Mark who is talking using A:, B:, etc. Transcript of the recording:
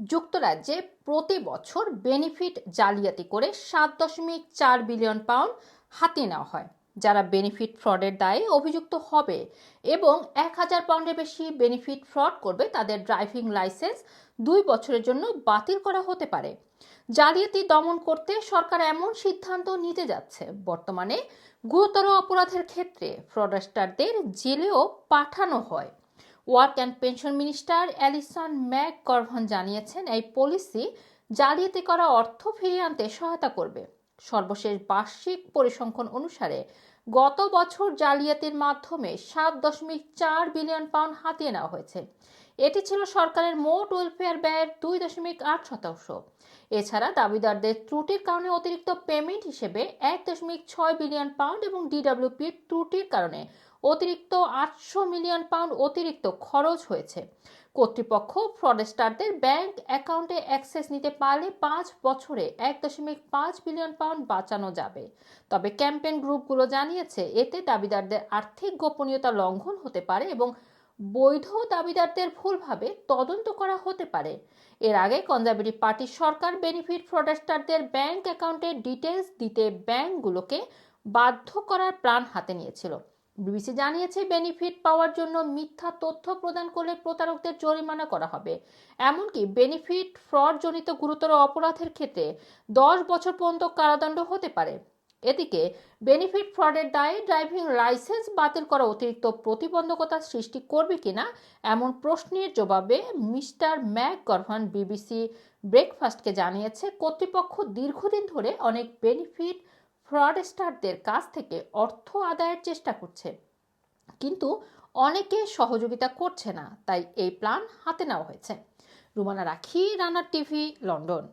A: যুক্তরাজ্যে প্রতি বছর বেনিফিট জালিয়াতি করে সাত দশমিক চার বিলিয়ন পাউন্ড হাতিয়ে নেওয়া হয়, যারা বেনিফিট ফ্রডের দায়ে অভিযুক্ত হবে এবং এক হাজার পাউন্ডের বেশি বেনিফিট ফ্রড করবে তাদের ড্রাইভিং লাইসেন্স দুই বছরের জন্য বাতিল করা হতে পারে। জালিয়াতি দমন করতে সরকার এমন সিদ্ধান্ত নিতে যাচ্ছে। বর্তমানে গুরুতর অপরাধের ক্ষেত্রে ফ্রডস্টারদের জেলেও পাঠানো হয়। Work and pension minister Alison McGovern জানিয়েছেন, এই পলিসি জালিয়াতি করা অর্থ ফিরিয়ে আনতে সহায়তা করবে। সর্বশেষ বার্ষিক পরিসংখ্যান অনুসারে গত বছর জালিয়াতির মাধ্যমে সাত দশমিক চার বিলিয়ন পাউন্ড হাতিয়ে নেওয়া হয়েছে। এটি ছিল সরকারের মোট ওয়েলফেয়ার ব্যয়ের দুই দশমিক আট শতাংশ। এছাড়া দাবিদারদের ত্রুটির কারণে অতিরিক্ত পেমেন্ট হিসেবে এক দশমিক ছয় বিলিয়ন পাউন্ড এবং ডিডাব্লিউপির ত্রুটির কারণে অতিরিক্ত আটশো মিলিয়ন পাউন্ড অতিরিক্ত খরচ হয়েছে। কর্তৃপক্ষ ফ্রডস্টারদের ব্যাংক অ্যাকাউন্টে অ্যাক্সেস নিতে পারলে পাঁচ বছরে এক দশমিক পাঁচ বিলিয়ন পাউন্ড বাঁচানো যাবে। তবে ক্যাম্পেইন গ্রুপগুলো জানিয়েছে, এতে দাবিদারদের আর্থিক গোপনীয়তা লঙ্ঘন হতে পারে এবং বৈধ দাবিদারদের ভুলভাবে তদন্ত করা হতে পারে। এর আগে কনজারভেটিভ পার্টির সরকার বেনিফিট ফ্রডস্টারদের ব্যাংক অ্যাকাউন্টের ডিটেলস দিতে ব্যাংকগুলোকে বাধ্য করার প্ল্যান হাতে নিয়েছিল। বিবিসি জানিয়েছে বেনিফিট পাওয়ার জন্য মিথ্যা তথ্য প্রদান করলে প্রতারকদের জরিমানা করা হবে। এমনকি বেনিফিট ফ্রড জনিত গুরুতর অপরাধের ক্ষেত্রে দশ বছর পর্যন্ত কারাদণ্ড হতে পারে। এদিকে বেনিফিট ফ্রডের দায়ে ড্রাইভিং লাইসেন্স বাতিল করা অতিরিক্ত প্রতিবন্ধকতা সৃষ্টি করবে কিনা, এমন প্রশ্নের জবাবে মিস্টার ম্যাক গরভান বিবিসি ব্রেকফাস্টকে জানিয়েছে, কর্তৃপক্ষ দীর্ঘদিন ধরে অনেক বেনিফিট ফ্রডস্টারদের কাছ থেকে অর্থ আদায়ের চেষ্টা করছে। কিন্তু অনেকে সহযোগিতা করছে না, তাই এই প্ল্যান হাতে নেওয়া হয়েছে। রুমানা রাখি, রানার টিভি, লন্ডন।